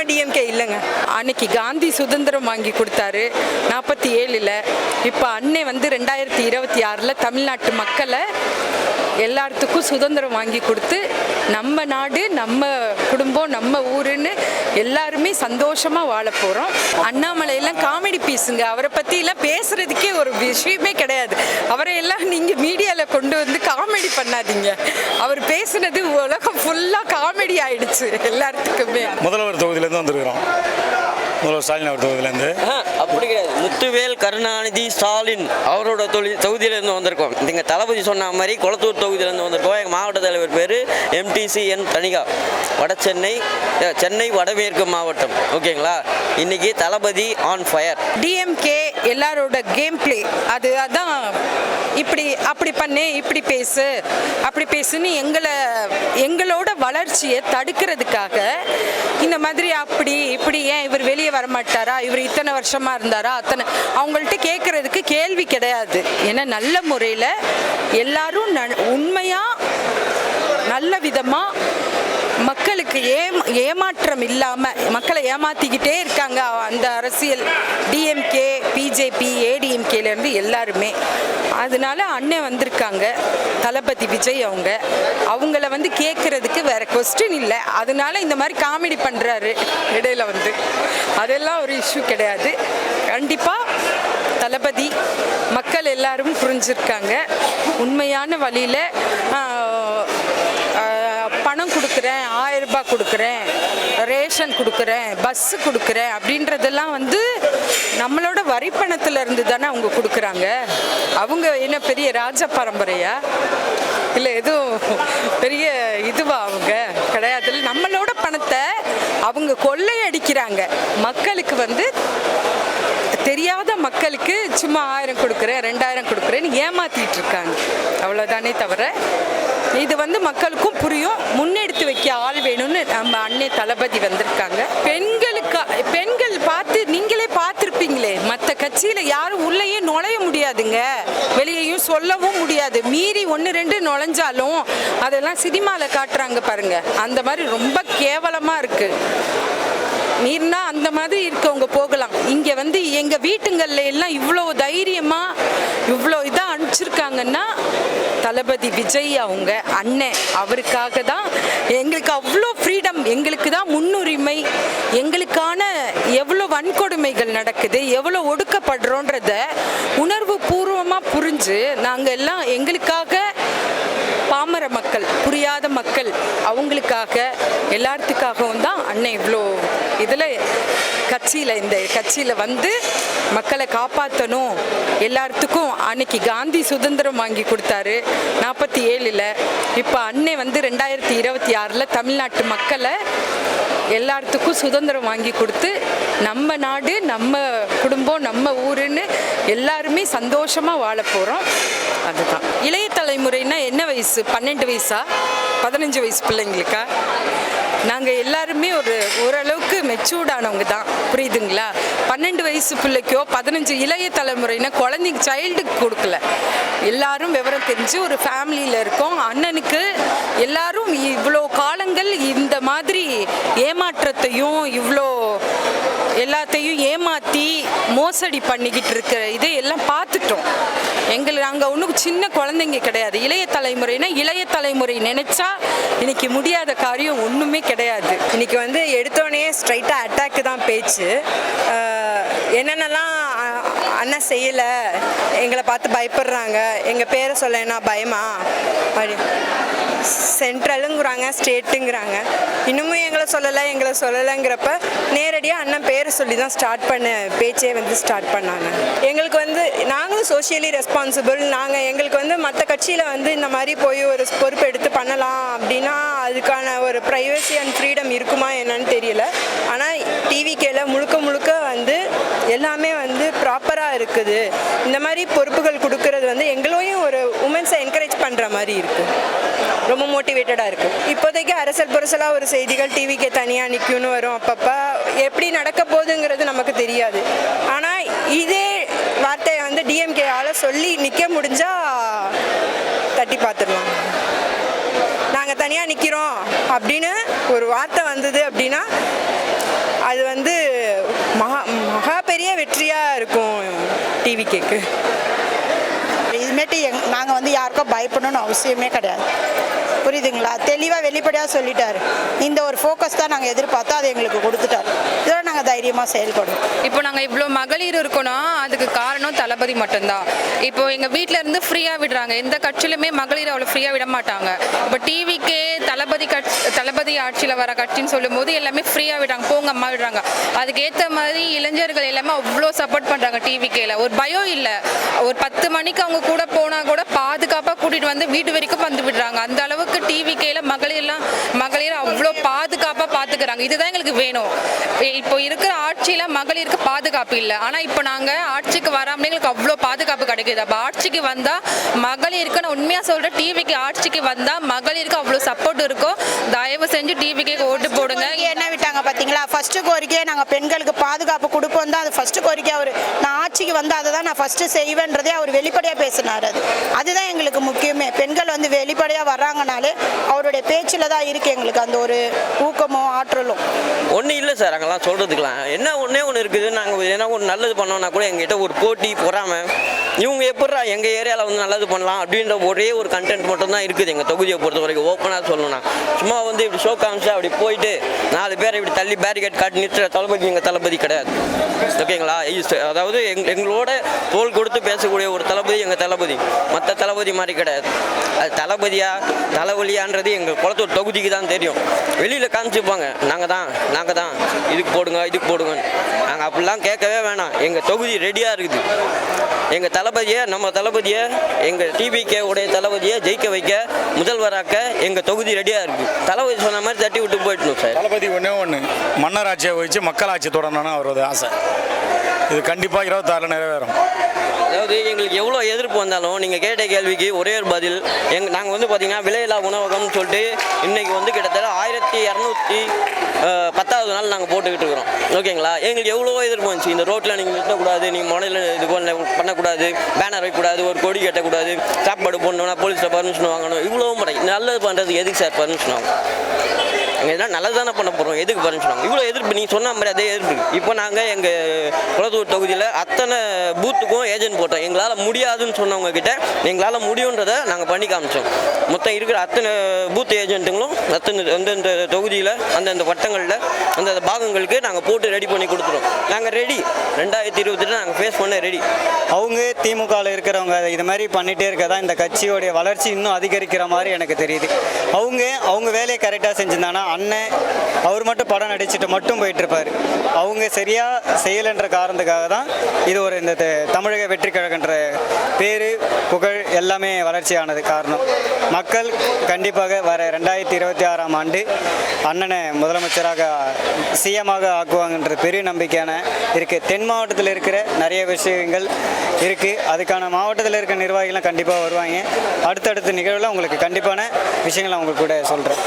நம்ம டிஎம்கே இல்லைங்க. அன்னைக்கு காந்தி சுதந்திரம் வாங்கி கொடுத்தாரு. நாற்பத்தி ஏழில். இப்போ அன்னை வந்து ரெண்டாயிரத்தி இருபத்தி ஆறில் தமிழ்நாட்டு மக்களை எல்லாத்துக்கும் சுதந்திரம் வாங்கி கொடுத்து நம்ம நாடு நம்ம குடும்பம் நம்ம ஊருன்னு எல்லாருமே சந்தோஷமாக வாழ போகிறோம் அண்ணாமலையெல்லாம் காமெடி பீஸுங்க அவரை பற்றிலாம் பேசுகிறதுக்கே ஒரு விஷயமே கிடையாது. அவரை எல்லாம் நீங்கள் மீடியாவில் கொண்டு வந்து காமெடி பண்ணாதீங்க. அவர் பேசுனது உலகம் ஃபுல்லாக காமெடி ஆயிடுச்சு எல்லாத்துக்குமே முதல்வர் தொகுதியிலேருந்து வந்திருக்கிறோம். முதல்வர் ஸ்டாலின் அவர் தொகுதியிலேருந்து. அப்படி கிடையாது. முத்துவேல் கருணாநிதி ஸ்டாலின் அவரோட தொழில் தொகுதியிலேருந்து வந்திருக்கோம். நீங்கள் தளபதி சொன்ன மாதிரி குளத்தூர் தொகுதியிலேருந்து வந்திருக்கோம். எங்கள் மாவட்ட தலைவர் பேர் எம்டிசி என் தனிகா. வட சென்னை சென்னை வடமேற்கு மாவட்டம். ஓகேங்களா? இன்னைக்கு தளபதி ஆன் ஃபயர் டிஎம்கே எல்லாரோட கேம் ப்ளே அது அதான் இப்படி அப்படி பண்ணு இப்படி பேசு அப்படி பேசுன்னு எங்களை எங்களோட வளர்ச்சியை தடுக்கிறதுக்காக இந்த மாதிரி அப்படி இப்படி ஏன் இவர் வெளியே வரமாட்டாரா? இவர் இத்தனை வருஷமா இருந்தாரா? அத்தனை அவங்கள்ட்ட கேட்கறதுக்கு கேள்வி கிடையாது. ஏன்னா நல்ல முறையில் எல்லாரும் ந உண்மையாக நல்ல விதமாக மக்களுக்கு ஏம் ஏமாற்றம் இல்லாமல் மக்களை ஏமாத்திக்கிட்டே இருக்காங்க அந்த அரசியல். டிஎம்கே பிஜேபி ஏடிஎம்கேலேருந்து எல்லாருமே. அதனால அண்ணன் வந்திருக்காங்க தளபதி விஜய் அவங்க. அவங்கள வந்து கேட்குறதுக்கு வேற கொஸ்டின் இல்லை. அதனால இந்த மாதிரி காமெடி பண்ணுறாரு இடையில வந்து. அதெல்லாம் ஒரு இஷ்யூ கிடையாது. கண்டிப்பாக தளபதி மக்கள் எல்லாரும் புரிஞ்சிருக்காங்க. உண்மையான வழியில் பணம் கொடுக்குறேன் ஆயிரம் ரூபாய் கொடுக்குறேன் ரேஷன் கொடுக்குறேன் பஸ்ஸு கொடுக்குறேன் அப்படின்றதெல்லாம் வந்து நம்மளோட வரி பணத்தில் இருந்து தானே அவங்க கொடுக்குறாங்க. அவங்க என்ன பெரிய ராஜ பரம்பரையா? இல்லை எதுவும் பெரிய இதுவா அவங்க? கிடையாது. நம்மளோட பணத்தை அவங்க கொள்ளையடிக்கிறாங்க. மக்களுக்கு வந்து தெரியாத மக்களுக்கு சும்மா ஆயிரம் கொடுக்குறேன் ரெண்டாயிரம் கொடுக்குறேன்னு ஏமாத்திட்டு இருக்காங்க. அவ்வளோதானே தவிர இது வந்து மக்களுக்கும் புரியும். முன்னெடுத்து வைக்க ஆள் வேணும்னு நம்ம அன்னை தளபதி வந்திருக்காங்க. பெண்களுக்கு பெண்கள் பார்த்து நீங்களே பார்த்துருப்பீங்களே. மற்ற கட்சியில் யாரும் உள்ளேயே நுழைய முடியாதுங்க. வெளியேயும் சொல்லவும் முடியாது. மீறி ஒன்று ரெண்டு நுழைஞ்சாலும் அதெல்லாம் சினிமாவில் காட்டுறாங்க பாருங்க. அந்த மாதிரி ரொம்ப கேவலமாக இருக்குது மீறினா அந்த மாதிரி இருக்கவங்க போகலாம். இங்கே வந்து எங்கள் வீட்டுங்களில் எல்லாம் இவ்வளோ தைரியமாக இவ்வளோ இதாக அனுப்பிச்சிருக்காங்கன்னா தளபதி விஜய் அவங்க அண்ணன் அவருக்காக தான் எங்களுக்கு அவ்வளோ ஃப்ரீடம் எங்களுக்கு தான் முன்னுரிமை எங்களுக்கான எவ்வளோ வன்கொடுமைகள் நடக்குது எவ்வளோ ஒடுக்கப்படுறோன்றத உணர்வு பூர்வமாக புரிஞ்சு நாங்கள் எல்லாம் எங்களுக்காக பாமர மக்கள் புரியாத மக்கள் அவங்களுக்காக எல்லாத்துக்காகவும் தான் அண்ணன் இவ்வளோ இதில் கட்சியில் இந்த கட்சியில் வந்து மக்களை காப்பாற்றணும் எல்லாத்துக்கும் அன்னைக்கு காந்தி சுதந்திரம் வாங்கி கொடுத்தாரு. நாற்பத்தி ஏழில் இப்போ அன்னை வந்து ரெண்டாயிரத்தி இருபத்தி ஆறில் தமிழ்நாட்டு மக்களை எல்லாத்துக்கும் சுதந்திரம் வாங்கி கொடுத்து நம்ம நாடு நம்ம குடும்பம் நம்ம ஊருன்னு எல்லாருமே சந்தோஷமாக வாழ போகிறோம் அதுதான். இளைய தலைமுறைனா என்ன வயசு? பன்னெண்டு வயசா? பதினஞ்சு வயசு பிள்ளைங்களுக்கா? நாங்கள் எல்லாருமே ஒரு ஓரளவுக்கு மெச்சூர்டானவங்க தான். புரியுதுங்களா? பன்னெண்டு வயசு பிள்ளைக்கோ பதினஞ்சு இளைய தலைமுறைனா குழந்தைங்க சைல்டுக்கு கொடுக்கல. எல்லாரும் விவரம் தெரிஞ்சு ஒரு ஃபேமிலியில் இருக்கோம். அண்ணனுக்கு எல்லாரும் இவ்வளோ காலங்கள் இந்த மாதிரி ஏமாற்றத்தையும் இவ்வளோ எல்லாத்தையும் ஏமாற்றி மோசடி பண்ணிக்கிட்டு இருக்கிற இதை எல்லாம் கஷ்டம் எங்களை நாங்கள் ஒன்றும் சின்ன குழந்தைங்க கிடையாது. இளைய தலைமுறைனா இளைய தலைமுறை நினைச்சா இன்னைக்கு முடியாத காரியம் ஒன்றுமே கிடையாது. இன்னைக்கு வந்து எடுத்தோடனே ஸ்ட்ரைட்டாக அட்டாக்கு தான் பேச்சு. என்னென்னலாம் அண்ணா அண்ணன் செய்யலை. எங்களை பார்த்து பயப்படுறாங்க. எங்கள் பேரை சொல்லனா பயமா? அப்படி. சென்ட்ரலுங்கிறாங்க ஸ்டேட்டுங்கிறாங்க. இன்னமும் எங்களை சொல்லலை எங்களை சொல்லலைங்கிறப்ப நேரடியாக அண்ணன் பேரை சொல்லி தான் ஸ்டார்ட் பண்ண பேச்சே வந்து ஸ்டார்ட் பண்ணாங்க. எங்களுக்கு வந்து நாங்களும் சோஷியலி ரெஸ்பான்சிபிள் நாங்கள் எங்களுக்கு வந்து மற்ற கட்சியில் வந்து இந்த மாதிரி போய் ஒரு பொறுப்பு எடுத்து பண்ணலாம் அப்படின்னா அதுக்கான ஒரு ப்ரைவசி அண்ட் ஃப்ரீடம் இருக்குமா என்னன்னு தெரியல. ஆனால் டிவிக்கேல முழுக்க முழுக்க ப்ராப்பராக இருக்குது. இந்த மாதிரி பொறுப்புகள் கொடுக்கறது வந்து எங்களையும் ஒரு உமன்ஸை என்கரேஜ் பண்ணுற மாதிரி இருக்குது ரொம்ப மோட்டிவேட்டடாக இருக்குது இப்போதைக்கு அரசல் புரசலாக ஒரு செய்திகள் டிவிக்கு தனியாக நிற்கும்னு வரும். அப்பப்போ எப்படி நடக்க போகுதுங்கிறது நமக்கு தெரியாது. ஆனால் இதே வார்த்தையை வந்து டிஎம்கேயால் சொல்லி நிற்க முடிஞ்சால் தட்டி பார்த்துடலாம் நாங்கள் தனியாக நிற்கிறோம் அப்படின்னு ஒரு வார்த்தை வந்தது அப்படின்னா அது வந்து இருக்கும் டிவி கேக்கு இதுமேட்டு எங் நாங்கள் வந்து யாருக்கும் பயப்படணும்னு அவசியமே கிடையாது. புரியுதுங்களா? தெளிவாக வெளிப்படையாக சொல்லிட்டார். இந்த ஒரு ஃபோக்கஸ் தான் நாங்கள் எதிர்பார்த்தோம் அதை எங்களுக்கு கொடுத்துட்டாரு. இதோட நாங்கள் தைரியமாக செயல்படும் இப்போ நாங்கள் இவ்வளோ மகளிர் இருக்கோம்னா அதுக்கு காரணம் தளபதி மட்டும்தான். இப்போ எங்கள் வீட்டில் இருந்து ஃப்ரீயாக விடுறாங்க. எந்த கட்சியிலுமே மகளிர் அவ்வளோ ஃப்ரீயாக விட மாட்டாங்க. இப்போ டிவிக்கே தளபதி கட்சி தளபதி ஆட்சியில் வர கட்சின்னு சொல்லும்போது எல்லாமே ஃப்ரீயாக விடுறாங்க. போங்க அம்மா விடுறாங்க. அதுக்கேற்ற மாதிரி இளைஞர்கள் எல்லாமே அவ்வளோ சப்போர்ட் பண்ணுறாங்க டிவிக்கேல ஒரு பயம் இல்லை. ஒரு பத்து மணிக்கு அவங்க கூட போனால் கூட பாதுகாப்பாக கூட்டிகிட்டு வந்து வீட்டு வரைக்கும் வந்து விடுறாங்க. அந்த அளவுக்கு டிவிக்கேல மகளிர்லாம் மகளிர் அவ்வளோ பாதுகாப்பாக பார்த்துக்கிறாங்க இதுதான் எங்களுக்கு வேணும். இப்போ இருக்கிற ஆட்சியில் மகளிருக்கு பாதுகாப்பு இல்லை. ஆனால் இப்போ நாங்கள் ஆட்சிக்கு வராமலே எங்களுக்கு அவ்வளோ பாதுகாப்பு கிடைக்குது. அப்போ ஆட்சிக்கு வந்தால் மகளிருக்கு நான் உண்மையாக சொல்கிறேன் டிவிக்கு ஆட்சிக்கு வந்தால் மகளிருக்கு அவ்வளோ சப்போர்ட் இருக்கும். தயவு செஞ்சு டிவிக்கு ஓட்டு போடுங்க. என்ன விட்டாங்க பார்த்தீங்களா ஃபர்ஸ்ட் கோரிக்கையை நாங்கள் பெண்களுக்கு பாதுகாப்பு கொடுப்போம் தான். அது ஃபர்ஸ்ட் கோரிக்கை அவர். நான் ஆட்சிக்கு வந்து அதை தான் நான் ஃபர்ஸ்ட் செய்வேன்றதே அவர் வெளிப்படையாக பேசினார். அது அதுதான் எங்களுக்கு முக்கியமே. பெண்கள் வந்து வெளிப்படையாக வர்றாங்கனாலே அவருடைய பேச்சில் தான் இருக்குது எங்களுக்கு அந்த ஒரு ஊக்கமும் ஆற்றலும் ஒன்றும் இல்லை சார் அங்கெல்லாம் சொல்கிறதுக்கெலாம் என்ன ஒன்றே ஒன்று இருக்குது. நாங்கள் ஏன்னா ஒன்று நல்லது பண்ணோம்னா கூட எங்ககிட்ட ஒரு போட்டி பொறாமை இவங்க எப்படா எங்கள் ஏரியாவில் வந்து நல்லது பண்ணலாம் அப்படின்ற ஒரே ஒரு கண்டென்ட் மட்டும்தான் இருக்குது எங்கள் தொகுதியை பொறுத்த வரைக்கும் ஓப்பனாக சொல்லணும்னா. சும்மா வந்து இப்படி ஷோ காமிச்சு அப்படி போயிட்டு நாலு பேரை இப்படி தள்ளி பேரிகேட் காட்டி நிறுத்துற தளபதி எங்கள் தளபதி கிடையாது. ஓகேங்களா அதாவது எங் எங்களோட தோல் கொடுத்து பேசக்கூடிய ஒரு தளபதி எங்கள் தளபதி. மற்ற தளபதி மாதிரி கிடையாது. அது தளபதியா தலைவலியான்றது எங்கள் குளத்தூர் தொகுதிக்கு தான் தெரியும். வெளியில் காமிச்சுப்பாங்க. நாங்கள் தான் நாங்கள் தான். இதுக்கு போடுங்க இதுக்கு போடுங்கன்னு. நாங்கள் அப்படிலாம் கேட்கவே வேணாம். எங்கள் தொகுதி ரெடியாக இருக்குது. எங்கள் தளபதியை நம்ம தளபதியை எங்கள் டிபிகே உடைய தளபதியை ஜெயிக்க வைக்க முதல்வராக்க எங்கள் தொகுதி ரெடியாக இருக்குது தளபதி சொன்ன மாதிரி தட்டி விட்டு போயிட்டணும் சார். தளபதி ஒன்றே ஒன்று மன்னராட்சியை வச்சு மக்களாட்சி தொடரணும்னு அவரது ஆசை. இது கண்டிப்பாக இருபத்தாறில் நிறைவேறும். அதாவது எங்களுக்கு எவ்வளோ எதிர்ப்பு வந்தாலும் நீங்கள் கேட்ட கேள்விக்கு ஒரே ஒரு பதில். எங் நாங்கள் வந்து பார்த்தீங்கன்னா விலையில்லா உணவகம்னு சொல்லிட்டு இன்றைக்கி வந்து கிட்டத்தட்ட ஆயிரத்தி இரநூத்தி பத்தாவது நாள் நாங்கள் போட்டுக்கிட்டு இருக்கிறோம். ஓகேங்களா எங்களுக்கு எவ்வளோ எதிர்ப்பு வந்துச்சு. இந்த ரோட்டில் நீங்கள் நிறுத்தக்கூடாது நீங்கள் முனையில் இது பண்ண பண்ணக்கூடாது பேனர் வைக்கக்கூடாது ஒரு கொடி கட்டக்கூடாது சாப்பாடு போடணும்னா போலீஸில் பர்மிஷன் வாங்கணும். இவ்வளோ முறை. நல்லது பண்ணுறதுக்கு எதுக்கு சார் பர்மிஷன் வாங்கணும்? எங்கள் நல்லது தானே பண்ண போகிறோம் எதுக்கு பர்மிஷன் வாங்க இவ்வளோ எதிர்ப்பு நீங்கள் சொன்ன மாதிரி அதே எதிர்ப்பு இப்போ நாங்கள் எங்கள் குளத்தூர் தொகுதியில் அத்தனை பூத்துக்கும் ஏஜென்ட் போட்டோம். எங்களால் முடியாதுன்னு சொன்னவங்க கிட்ட எங்களால் முடியுன்றதை நாங்கள் பண்ணி காமிச்சோம். மொத்தம் இருக்கிற அத்தனை பூத் ஏஜென்ட்டுங்களும் அத்தனை அந்தந்த தொகுதியில் அந்தந்த வட்டங்களில் அந்தந்த பாகங்களுக்கு நாங்கள் போட்டு ரெடி பண்ணி கொடுத்துருவோம் நாங்கள் ரெடி ரெண்டாயிரத்தி இருபத்தெட்டு நாங்கள் ஃபேஸ் பண்ண ரெடி அவங்க திமுகவில் இருக்கிறவங்க இது மாதிரி பண்ணிகிட்டே இருக்க தான் இந்த கட்சியோடைய வளர்ச்சி இன்னும் அதிகரிக்கிற மாதிரி எனக்கு தெரியுது. அவங்க அவங்க வேலையை கரெக்டாக செஞ்சிருந்தாங்கன்னா அண்ணன் அவர் மட்டும் படம் நடிச்சுட்டு மட்டும் போயிட்டு இருப்பார் அவங்க சரியாக செய்யலைன்ற காரணத்துக்காக தான் இது ஒரு இந்த த- தமிழக வெற்றி கழகன்ற பேர் புகழ் எல்லாமே வளர்ச்சியானது காரணம். மக்கள் கண்டிப்பாக வர ரெண்டாயிரத்தி இருபத்தி ஆறாம் ஆண்டு அண்ணனை முதலமைச்சராக சிஎமாக ஆக்குவாங்கன்ற பெரிய நம்பிக்கையான இருக்குது தென் மாவட்டத்தில் இருக்கிற நிறைய விஷயங்கள் இருக்குது அதுக்கான மாவட்டத்தில் இருக்கிற நிர்வாகிகள்லாம் கண்டிப்பாக வருவாங்க. அடுத்தடுத்த நிகழ்வில் உங்களுக்கு கண்டிப்பான விஷயங்களை அவங்க கூட சொல்கிறேன்